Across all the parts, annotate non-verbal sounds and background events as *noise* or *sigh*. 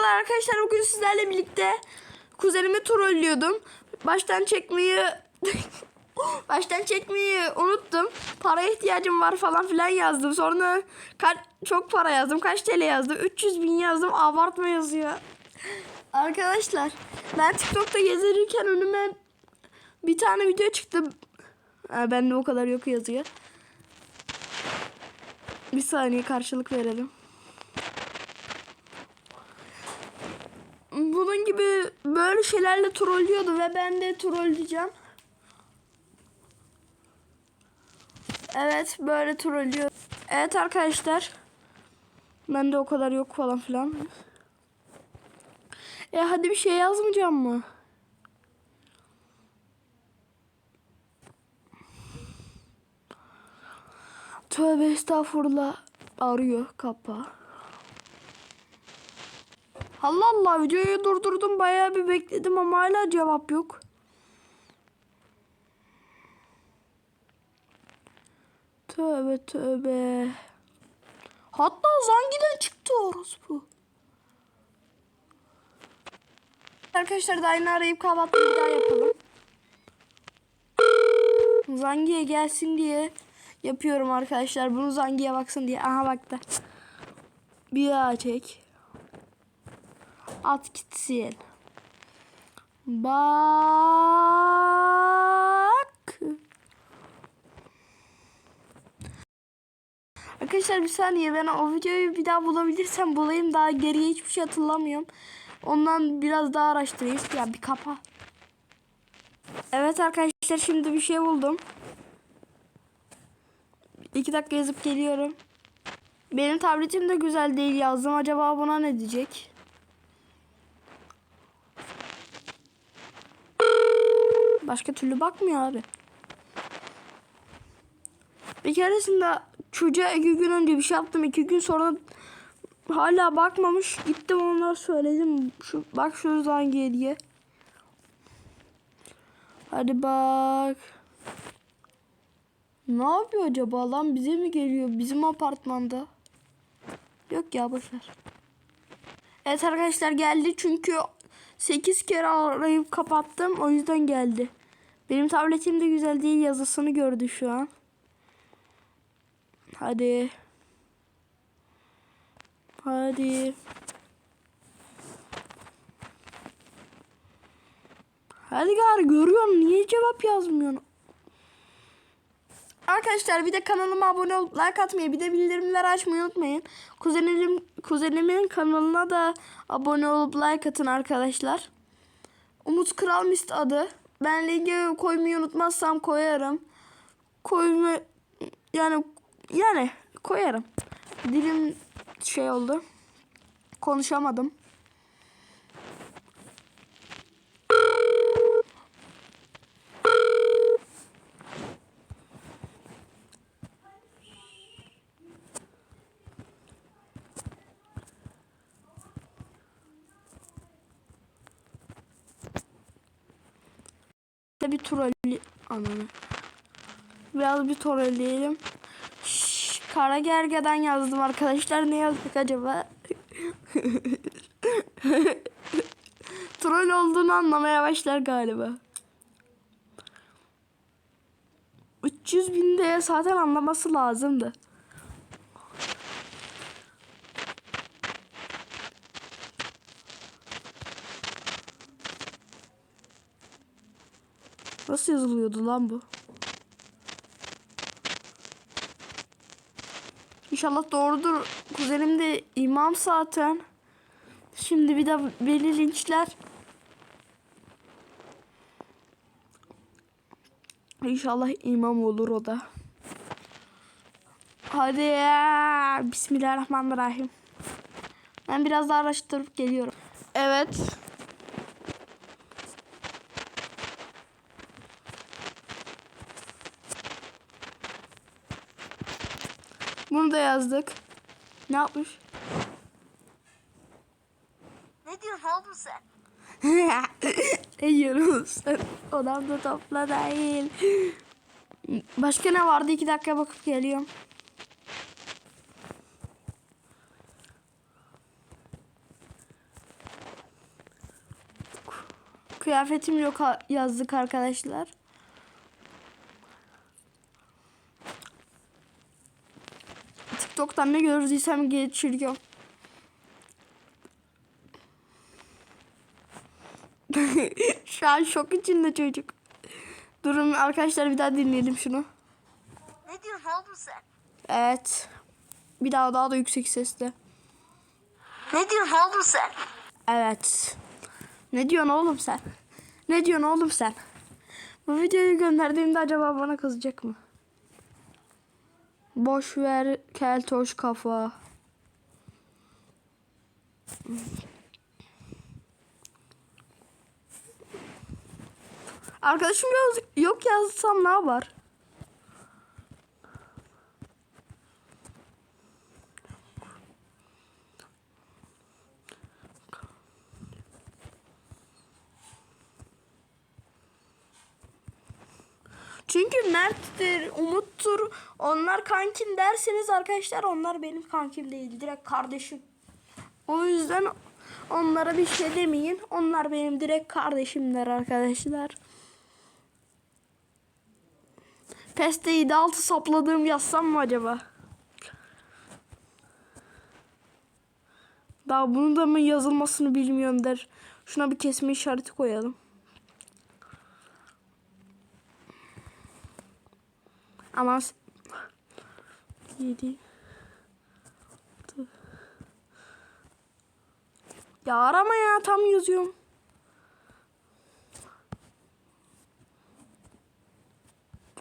Merhabalar arkadaşlar bugün sizlerle birlikte kuzenimi trollüyordum. Baştan çekmeyi *laughs* baştan çekmeyi unuttum. Para ihtiyacım var falan filan yazdım. Sonra kaç, çok para yazdım. Kaç TL yazdım? 300 bin yazdım. Abartma yazıyor. Arkadaşlar ben TikTok'ta gezinirken önüme bir tane video çıktı. Ha, bende o kadar yok yazıyor. Bir saniye karşılık verelim. Bunun gibi böyle şeylerle trollüyordu ve ben de trolleyeceğim. Evet böyle trollüyor. Evet arkadaşlar. Bende o kadar yok falan filan. E hadi bir şey yazmayacağım mı? Tövbe estağfurullah. Arıyor kapa. Allah Allah videoyu durdurdum bayağı bir bekledim ama hala cevap yok. Tövbe tövbe. Hatta Zangi'den çıktı orospu. Arkadaşlar da aynı arayıp kahvaltıyı bir daha yapalım. Zangi'ye gelsin diye yapıyorum arkadaşlar. Bunu Zangi'ye baksın diye. Aha baktı. Bir daha çek. At gitsin. Bak. Arkadaşlar bir saniye ben o videoyu bir daha bulabilirsem bulayım. Daha geriye hiçbir şey hatırlamıyorum. Ondan biraz daha araştırayım. Ya bir kapa. Evet arkadaşlar şimdi bir şey buldum. İki dakika yazıp geliyorum. Benim tabletim de güzel değil yazdım. Acaba buna ne diyecek? Başka türlü bakmıyor abi. Bir keresinde çocuğa iki gün önce bir şey yaptım. iki gün sonra hala bakmamış. Gittim onlara söyledim. Şu, bak şu zangiye diye. Hadi bak. Ne yapıyor acaba lan? Bize mi geliyor? Bizim apartmanda. Yok ya boşver. Evet arkadaşlar geldi çünkü 8 kere arayıp kapattım. O yüzden geldi. Benim tabletim de güzel değil. Yazısını gördü şu an. Hadi. Hadi. Hadi gari görüyorum. Niye cevap yazmıyorsun? Arkadaşlar bir de kanalıma abone olup like atmayı bir de bildirimleri açmayı unutmayın. Kuzenim, kuzenimin kanalına da abone olup like atın arkadaşlar. Umut Kral Mist adı. Ben linki koymayı unutmazsam koyarım. Koyma yani yani koyarım. Dilim şey oldu. Konuşamadım. Bir trolli ananı. Biraz bir trolleyelim. Kara gergeden yazdım arkadaşlar. Ne yazdık acaba? *laughs* Troll olduğunu anlamaya başlar galiba. 300 binde zaten anlaması lazımdı. Nasıl yazılıyordu lan bu? İnşallah doğrudur. Kuzenim de imam zaten. Şimdi bir de beni linçler. İnşallah imam olur o da. Hadi ya. Bismillahirrahmanirrahim. Ben biraz daha araştırıp geliyorum. Evet. Bunu da yazdık. Ne yapmış? Ne diyorsun oğlum sen? *laughs* ne diyorsun sen? Odamda topla değil. Başka ne vardı? İki dakika bakıp geliyorum. Kıyafetim yok yazdık arkadaşlar. TikTok'tan ne gördüysem geçiriyorum. *laughs* Şu an şok içinde çocuk. Durun arkadaşlar bir daha dinleyelim şunu. Ne diyorsun oğlum sen? Evet. Bir daha daha da yüksek sesle. Ne diyorsun oğlum sen? Evet. Ne diyorsun oğlum sen? Ne diyorsun oğlum sen? Bu videoyu gönderdiğimde acaba bana kızacak mı? Boş ver keltoş kafa. Arkadaşım yok, yok yazsam ne yapar? Çünkü Mert'tir, Umut'tur. Onlar kankim derseniz arkadaşlar onlar benim kankim değil. Direkt kardeşim. O yüzden onlara bir şey demeyin. Onlar benim direkt kardeşimler arkadaşlar. De altı sapladığım yazsam mı acaba? Daha bunun da mı yazılmasını bilmiyorum der. Şuna bir kesme işareti koyalım. Ama s- yedi. altı. Ya arama ya tam yazıyorum.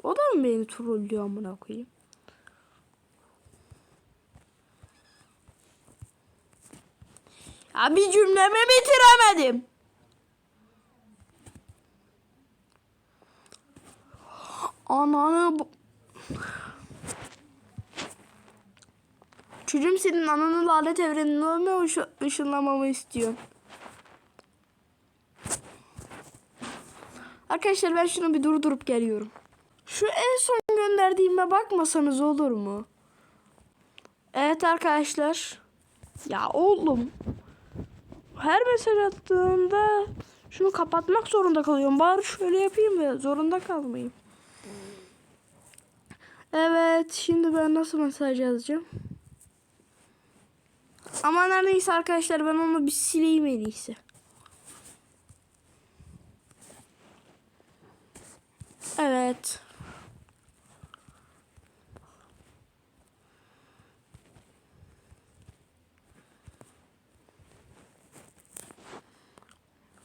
O da mı beni trollüyor amına koyayım? Ya bir cümlemi bitiremedim. Ananı Çocuğum senin ananı lanet evrenine mi ışı- ışınlamamı istiyor? Arkadaşlar ben şunu bir durdurup geliyorum. Şu en son gönderdiğime bakmasanız olur mu? Evet arkadaşlar. Ya oğlum. Her mesaj attığında şunu kapatmak zorunda kalıyorum. Bari şöyle yapayım da zorunda kalmayayım. Evet şimdi ben nasıl mesaj yazacağım? Ama her neyse arkadaşlar ben onu bir sileyim en iyisi. Evet.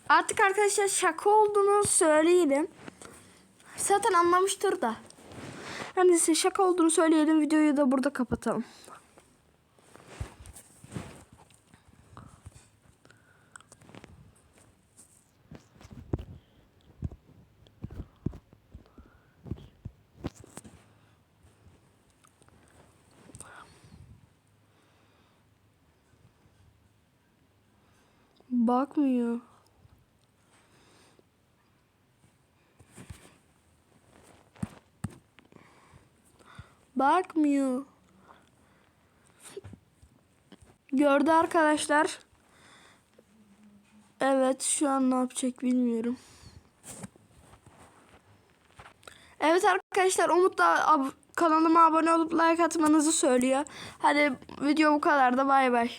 Artık arkadaşlar şaka olduğunu söyleyelim. Zaten anlamıştır da. Hani size şaka olduğunu söyleyelim. Videoyu da burada kapatalım. Bakmıyor. Bakmıyor. Gördü arkadaşlar. Evet şu an ne yapacak bilmiyorum. Evet arkadaşlar Umut da ab- kanalıma abone olup like atmanızı söylüyor. Hadi video bu kadar da bay bay.